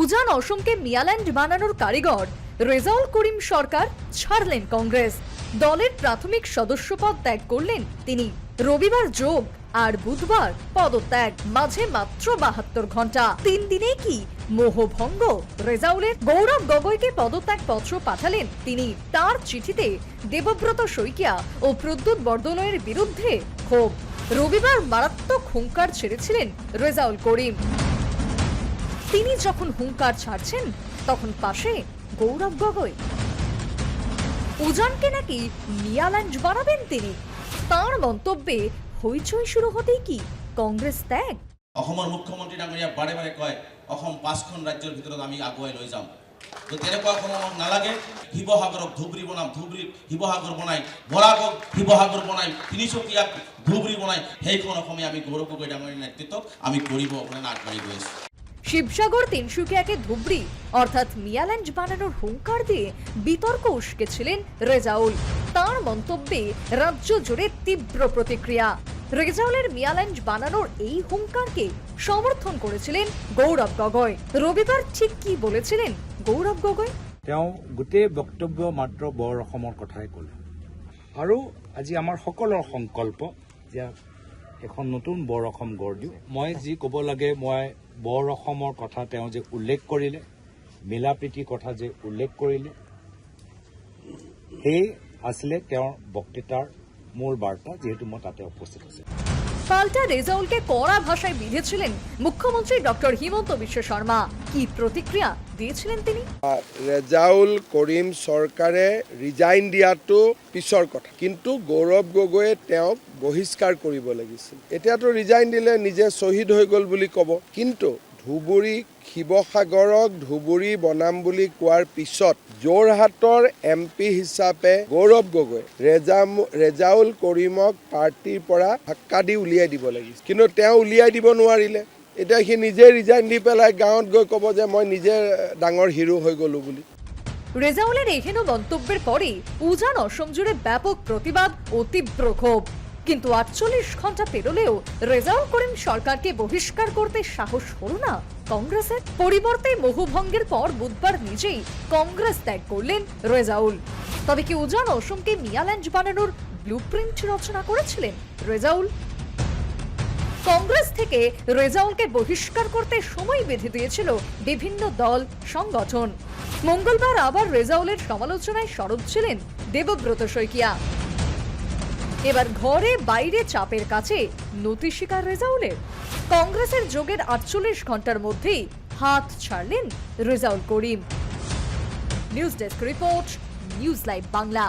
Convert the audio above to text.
উজান অসমকে মিয়াল্যান্ড বানানোর কারিগর। রেজাউল করিম সরকার ছাড়লেন কংগ্রেস। দলের প্রাথমিক সদস্যপদ ত্যাগ করলেন তিনি। রবিবার যোগ আর বুধবার পদত্যাগ, মাঝে মাত্র বাহাত্তর ঘণ্টা তিন দিনে কি মোহভঙ্গ? রেজাউলের গৌরব গগৈকে পদত্যাগ পত্র পাঠালেন তিনি। তার চিঠিতে দেবব্রত শইকিয়া ও প্রদ্যুৎ বরদলয়ের বিরুদ্ধে ক্ষোভ। রবিবার মারাত্মক হুঙ্কার ছেড়েছিলেন রেজাউল করিম। তিনি যখন হুঙ্কার ছাড়ছেন, তখন পাশে গৌরব গগৈ। উজানকে নাকি মিয়াল্যান্ড বানাবেন তিনি? তার মন্তব্যে হইচই শুরু হতেই কি কংগ্ৰেছ ত্যাগ? অসমৰ মুখ্যমন্ত্ৰী ডাঙৰীয়া বাৰে বাৰে কয়, অসম পাঁচখন ৰাজ্যৰ ভিতৰত আমি আগুৱাই লৈ যাম। তো তেনেকুৱা কোনো আমাক নালাগে। শিৱসাগৰক ধুবুৰী বনাম ধুবুৰীত শিৱসাগৰ বনাই বৰাকক শিৱসাগৰ বনাই তিনিচুকীয়াক ধুবুৰী বনাই, সেইখন অসমে আমি গৌৰৱ গগৈ ডাঙৰীয়াৰ নেতৃত্বত আমি কৰিব কাৰণে আগবাঢ়ি গৈ আছোঁ। শিবসাগর তিনসুকিয়াকে ধুবড়ি, অর্থাৎ মিয়াল্যান্ড বানানোর হুঙ্কার দিয়ে বিতর্ক উস্কেছিলেন রেজাউল। তার মন্তব্যে রাজ্য জুড়ে তীব্র প্রতিক্রিয়া। রেজাউলের মিয়াল্যান্ড বানানোর এই হুঙ্কারকে সমর্থন করেছিলেন গৌরব গগৈ। রবিবার ঠিক কি বলেছিলেন গৌরব গগৈ? তেওঁ গোটেই বক্তব্য মাত্ৰ বৰ অসমৰ কথাই ক'লে। আৰু আজি আমাৰ সকলোৰ সংকল্প যে এখন নতুন বৰ অসম গঢ় দিওঁ। মই যি ক'ব লাগে মই বৰ অসমৰ কথা তেওঁ যে উল্লেখ কৰিলে মিলা প্ৰীতিৰ কথা যে উল্লেখ কৰিলে সেই আছিলে তেওঁৰ বক্তৃতাৰ মূল বাৰ্তা যিহেতু মই তাতে উপস্থিত আছিলোঁ। পাল্টা রেজাউলকে কড়া ভাষায় বিঁধেছিলেন মুখ্যমন্ত্রী ডক্টর হিমন্ত বিশ্ব শর্মা। কি প্রতিক্রিয়া দিয়েছিলেন তিনি? রেজাউল করিম সরকারে রিজাইন দিয়াটো পিছৰ কথা। কিন্তু গৌৰৱ গগৈয়ে তেওঁক বহিষ্কাৰ কৰিব লাগিছিল। এতিয়াতো ৰিজাইন দিলে নিজে শ্বহীদ হৈ গ'ল বুলি ক'ব। কিন্তু ধুবুৰী শিৱসাগৰক ধুবুৰী বনাম বুলি কোৱাৰ পিছত যোৰহাটৰ এম পি হিচাপে গৌৰৱ গগৈ, ৰেজাম, ৰেজাউল কৰিমক পাৰ্টীৰ পৰা ধাক্কা দি উলিয়াই দিব লাগিছিল। কিন্তু তেওঁ উলিয়াই দিব নোৱাৰিলে। এতিয়া সি নিজে ৰিজাইন দি পেলাই গাঁৱত গৈ ক'ব যে মই নিজে ডাঙৰ হিৰো হৈ গ'লো বুলি। রেজাউলের এহেন মন্তব্যের পরে উজান অসম জুড়ে ব্যাপক প্রতিবাদ ও তীব্র ক্ষোভ কিন্তু আটচল্লিশ ঘণ্টা পেরোলেও রেজাউল করিম সরকারকে বহিষ্কার করতে সাহস হলো না। কংগ্রেসের পরিবর্তে মোহভঙ্গের পর বুধবার নিজেই কংগ্রেস ত্যাগ করলেন রেজাউল। তবে কি উজান অসমকে মিয়াল্যান্ড বানানোর ব্লুপ্রিন্ট রচনা করেছিলেন রেজাউল? কংগ্রেস থেকে রেজাউলকে বহিষ্কার করতে সময় বেঁধে দিয়েছিল বিভিন্ন দল, সংগঠন। মঙ্গলবার আবার রেজাউলের সমালোচনায় সরব ছিলেন দেবব্রত শইকিয়া। এবার ঘরে বাইরে চাপের কাছে নতি শিকার রেজাউলের। কংগ্রেসের যোগের আটচল্লিশ ঘণ্টার মধ্যেই হাত ছাড়লেন Rezaul Karim. News desk report, news live Bangla.